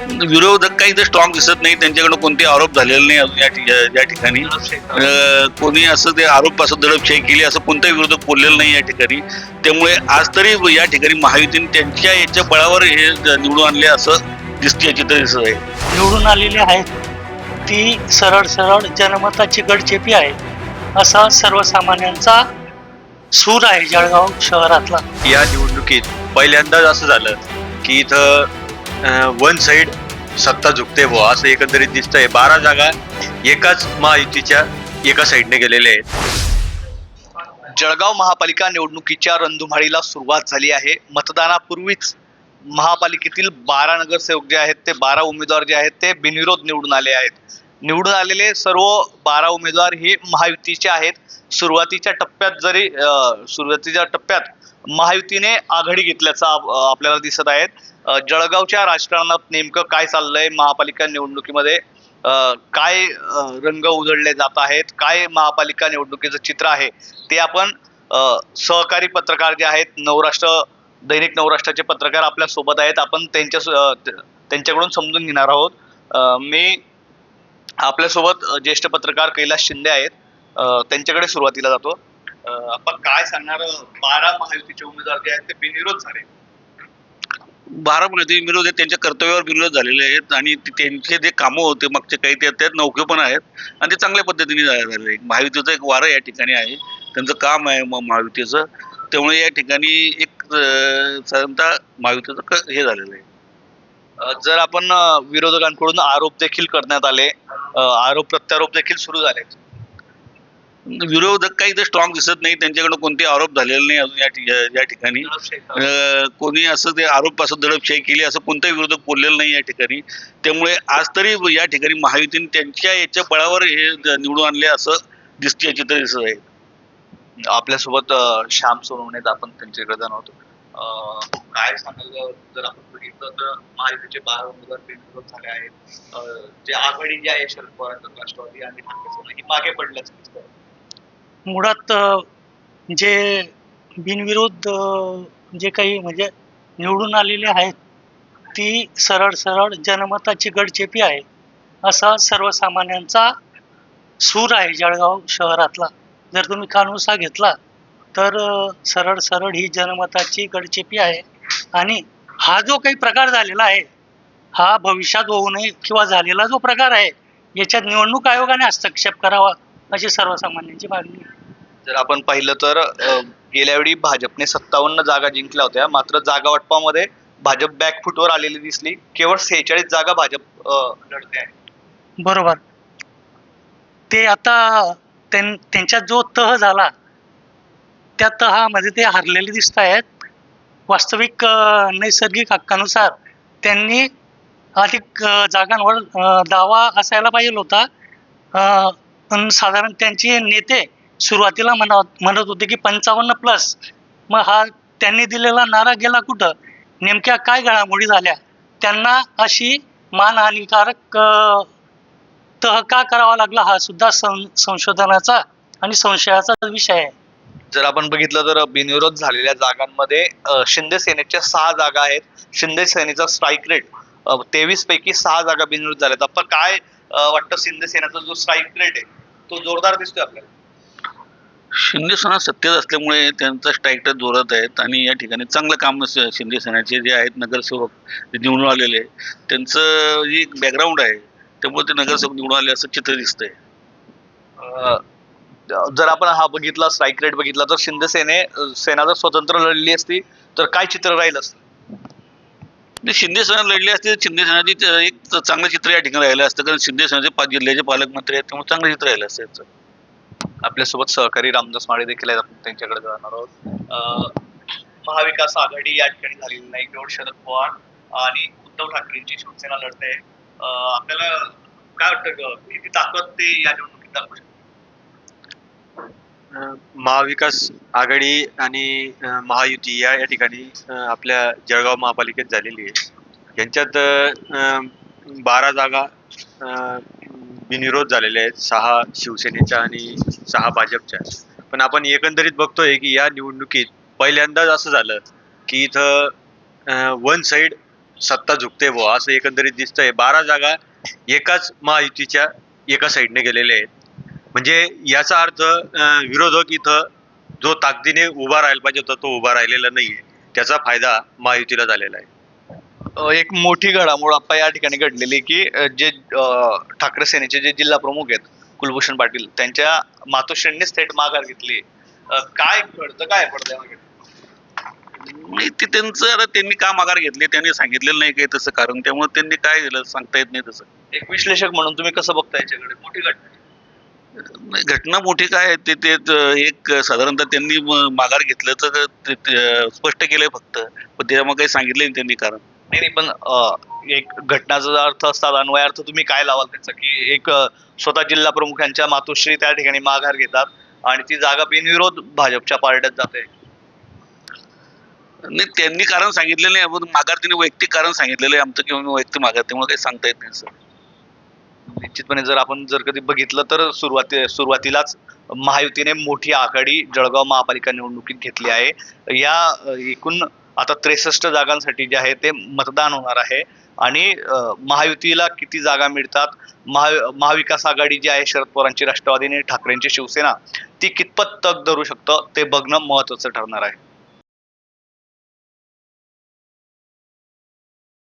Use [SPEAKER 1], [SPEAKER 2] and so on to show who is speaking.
[SPEAKER 1] विरोधक काही ते स्ट्रॉंग दिसत नाही. त्यांच्याकडे कोणते आरोप झालेले नाही अजून या ठिकाणी. कोणी असं ते आरोप असं दडपशाही केली असं कोणताही विरोधक बोललेलं नाही या ठिकाणी. त्यामुळे आज तरी या ठिकाणी महायुतीने त्यांच्या याच्या बळावर हे निवडून आणले असं दिसते चित्र दिसत आहे.
[SPEAKER 2] निवडून आलेली आहेत ती सरळ सरळ जनमताची गडचेपी आहे. असा सर्वसामान्यांचा सूर आहे जळगाव शहरातला.
[SPEAKER 3] या निवडणुकीत पहिल्यांदाच असं झालं की इथं वन साइड सत्ता झुकते बुवा असं एकंदरीत दिसतंय. बारा जागा एकाच महायुतीच्या एका साईडने गेलेल्या आहेत.
[SPEAKER 4] जळगाव महापालिका निवडणुकीच्या रणधुमाळीला सुरुवात झाली आहे. मतदानापूर्वीच महापालिकेतील बारा नगरसेवक जे आहेत ते बारा उमेदवार जे आहेत ते बिनविरोध निवडून आले आहेत. निवडून आलेले सर्व बारा उमेदवार हे महायुतीचे आहेत. सुरुवातीच्या टप्प्यात जरी सुरुवातीच्या टप्प्यात महायुतीने आघाडी घेतल्याचा आपल्याला दिसत आहेत. जळगावच्या राजकारणात नेमकं काय चाललंय? महापालिका निवडणुकीमध्ये काय रंग उधळले जात आहेत? काय महापालिका निवडणुकीचं चित्र आहे? ते आपण सहकारी पत्रकार जे आहेत नवराष्ट्र दैनिक नवराष्ट्राचे पत्रकार आपल्यासोबत आहेत. आपण त्यांच्या त्यांच्याकडून समजून घेणार आहोत. मी आपल्यासोबत ज्येष्ठ पत्रकार कैलास शिंदे आहेत. त्यांच्याकडे सुरुवातीला जातो. आपण काय सांगणार? बारा महायुतीचे उमेदवार जे आहेत ते बिनविरोध झाले.
[SPEAKER 1] बारा महायुती विरोध आहेत त्यांच्या कर्तव्यावर विरोध झालेले आहेत आणि त्यांचे जे कामं होते मागचे काही ते त्यात नौके पण आहेत आणि ते चांगल्या पद्धतीने झा- झालेले महायुतीचं एक वारं या ठिकाणी आहे. त्यांचं काम आहे महायुतीचं. त्यामुळे या ठिकाणी एक साधारणतः महायुतीचं क- हे झालेलं आहे.
[SPEAKER 4] जर आपण विरोधकांकडून आरोप देखील करण्यात आले आरोप प्रत्यारोप देखील सुरू झाले.
[SPEAKER 1] विरोधक काही ते स्ट्रॉंग दिसत नाही त्यांच्याकडे कोणते आरोप झालेले नाही अजून या ठिकाणी. कोणी असं ते आरोप असं दडपशाही केली असं कोणताही विरोधक बोललेलं नाही या ठिकाणी. त्यामुळे आज तरी या ठिकाणी महायुतीने त्यांच्या याच्या बळावर हे निवडून आणले असं दिसते चित्र दिसत आहे.
[SPEAKER 4] आपल्यासोबत श्याम सोनवणे आपण त्यांच्याकडे जाणार होतो. काय सांगायचं जर आपण बघितलं तर महायुतीचे बारा उमेदवार बिनविरोध झाले आहेत. जे आघाडी जी आहे शरद पवार राष्ट्रवादी आणि ठाकरे सेना ही मागे पडल्याचं दिसतंय
[SPEAKER 2] मुळात जे बिनविरोध जे काही म्हणजे निवडून आलेले आहेत ती सरळ सरळ जनमताची गडचेपी आहे. असा सर्वसामान्यांचा सूर आहे जळगाव शहरातला. जर तुम्ही कानुसा घेतला तर सरळ सरळ ही जनमताची गडचेपी आहे. आणि हा जो काही प्रकार झालेला आहे हा भविष्यात होऊ नये किंवा झालेला जो प्रकार आहे याच्यात निवडणूक आयोगाने हस्तक्षेप करावा अशी सर्वसामान्यांची मागणी आहे.
[SPEAKER 4] जर आपण पाहिलं तर अं, गेल्या वेळी भाजपने सत्तावन्न जागा जिंकल्या होत्या. मात्र जागा वाटपामध्ये भाजप बॅकफुटवर आलेली दिसली. केवळ सेहेचाळीस जागा भाजप लढते आहे
[SPEAKER 2] बरोबर. ते आता त्यां त्यांच्यात जो तह झाला त्या तहामध्ये ते हरलेले दिसत आहेत वास्तविक नैसर्गिक हक्कानुसार त्यांनी अधिक जागांवर दावा असायला पाहिजे होता. पण साधारण त्यांचे नेते सुरुवातीला म्हणत म्हणत होते की पंचावन्न प्लस मग हा त्यांनी दिलेला नारा गेला कुठं? नेमक्या काय घडामोडी झाल्या? त्यांना अशी मानहानिकारक तह का करावा लागला हा सुद्धा सं संशोधनाचा आणि संशयाचा विषय आहे.
[SPEAKER 4] जर आपण बघितलं तर बिनविरोध झालेल्या जागांमध्ये शिंदे सेनेच्या सहा जागा आहेत. शिंदे सेनेचा स्ट्राईक रेट तेवीस पैकी सहा जागा बिनविरोध झाल्यात. आपण काय वाटतं शिंदे सेनेचा जो स्ट्राईक रेट आहे तो जोरदार दिसतोय आपल्याला?
[SPEAKER 1] शिंदे सेना सत्तेत असल्यामुळे त्यांचा स्ट्राईक रेट जोरात आहेत आणि या ठिकाणी चांगलं काम शिंदे सेनेचे जे आहेत नगरसेवक जे निवडून आलेले त्यांचं जे बॅकग्राऊंड आहे त्यामुळे ते नगरसेवक निवडून आले असं चित्र दिसतंय.
[SPEAKER 4] जर आपण हा बघितला स्ट्राईक रेट बघितला तर शिंदे सेने सेना जर स्वतंत्र लढली असती तर काय चित्र राहील असतं
[SPEAKER 1] म्हणजे शिंदे सेना लढली असते तर शिंदे सेनाची एक चांगलं चित्र या ठिकाणी राहिलं असतं कारण शिंदे सेनेचे पाच जिल्ह्याचे पालकमंत्री आहेत त्यामुळे चांगलं चित्र राहिलं असतं याचं.
[SPEAKER 4] आपल्यासोबत सहकारी रामदास माळे देखील आहेत आपण त्यांच्याकडे जाणार आहोत महाविकास आघाडी या ठिकाणी झालेली नाही केवळ शरद पवार आणि उद्धव ठाकरेंची शिवसेना लढते आपल्याला काय वाटतं ग? किती ताकद ते या निवडणुकीत दाखवू शकते?
[SPEAKER 3] महाविकास आघाडी आणि महायुती या या ठिकाणी आपल्या जळगाव महापालिकेत झालेली आहे. यांच्यात बारा जागा बिनविरोध झालेल्या आहेत. सहा शिवसेनेच्या आणि सहा भाजपच्या. पण आपण एकंदरीत बघतोय की या निवडणुकीत पहिल्यांदाच असं झालं की इथं वन साइड सत्ता झुकते बुवा असं एकंदरीत दिसतंय. बारा जागा एकाच महायुतीच्या एका साईडने गेलेल्या आहेत. म्हणजे याचा अर्थ विरोधक इथं जो ताकदीने उभा राहायला पाहिजे होता तो उभा राहिलेला नाहीये. त्याचा फायदा महायुतीला झालेला आहे.
[SPEAKER 4] एक मोठी घडामोड आप्पा या ठिकाणी घडलेली की जे ठाकरे सेनेचे जे जिल्हा प्रमुख आहेत कुलभूषण पाटील त्यांच्या मातोश्रींनीच थेट माघार घेतली काय घडतं काय पडतं?
[SPEAKER 1] नाही ते त्यांचं आता त्यांनी का माघार घेतली त्यांनी सांगितलेलं नाही काही तसं कारण त्यामुळे त्यांनी काय दिलं सांगता येत नाही तसं.
[SPEAKER 4] एक विश्लेषक म्हणून तुम्ही कसं बघता याच्याकडे? मोठी घटना.
[SPEAKER 1] नाही, घटना मोठी काय आहे ते एक साधारणतः त्यांनी माघार घेतलं तर स्पष्ट केलंय फक्त. पण त्याच्यामुळे काही सांगितलं नाही त्यांनी कारण.
[SPEAKER 4] नाही नाही पण एक घटनाचा अर्थ असतात अन्वयार्थ तुम्ही काय लावाल त्याचा? की एक स्वतः जिल्हा प्रमुखांच्या मातोश्री त्या ठिकाणी माघार घेतात आणि ती जागा बिनविरोध भाजपच्या पार्ट्यात जाते.
[SPEAKER 1] नाही त्यांनी कारण सांगितलेलं नाही माघार त्यांनी वैयक्तिक कारण सांगितलेलं आहे आमचं किंवा वैयक्तिक माघार त्यामुळे काही सांगता येत नाही सर.
[SPEAKER 4] निश्चितपणे जर आपण जर कधी बघितलं तर सुरुवाती सुरुवातीलाच महायुतीने मोठी आघाडी जळगाव महापालिका निवडणुकीत घेतली आहे. या एकूण आता त्रेसष्ट जागांसाठी जे आहे ते मतदान होणार आहे. आणि महायुतीला किती जागा मिळतात? महा महाविकास आघाडी जी आहे शरद पवारांची राष्ट्रवादी आणि ठाकरेंची शिवसेना ती कितपत तग धरू शकतं ते बघणं महत्वाचं ठरणार आहे.